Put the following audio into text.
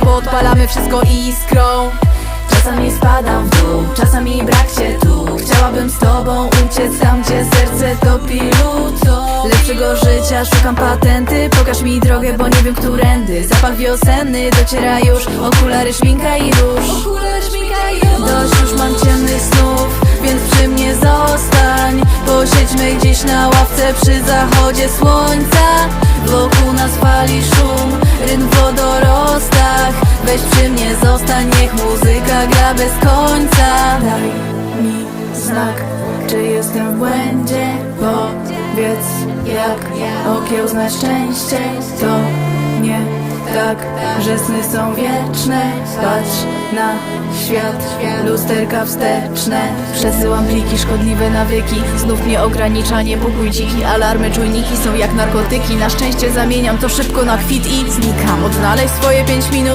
Podpalamy wszystko iskrą. Czasami spadam w dół, czasami brak cię tu. Chciałabym z tobą uciec tam, gdzie serce topi lód Lepszego życia, szukam patenty. Pokaż mi drogę, bo nie wiem którędy. Zapach wiosenny dociera już. Okulary, szminka i róż. Dość już mam ciemnych snów Więc przy mnie zostań. Posiedźmy gdzieś na ławce przy zachodzie słońca Niech muzyka gra bez końca. Daj mi znak Czy jestem w błędzie? Powiedz jak okiełznać szczęście. To nie tak, że sny są wieczne. Patrz na świat, lusterka wsteczne. Przesyłam pliki, szkodliwe nawyki Znów mnie ogranicza niepokój dziki. Alarmy, czujniki są jak narkotyki. Na szczęście zamieniam to szybko na kwit i znikam. Odnaleźć swoje pięć minut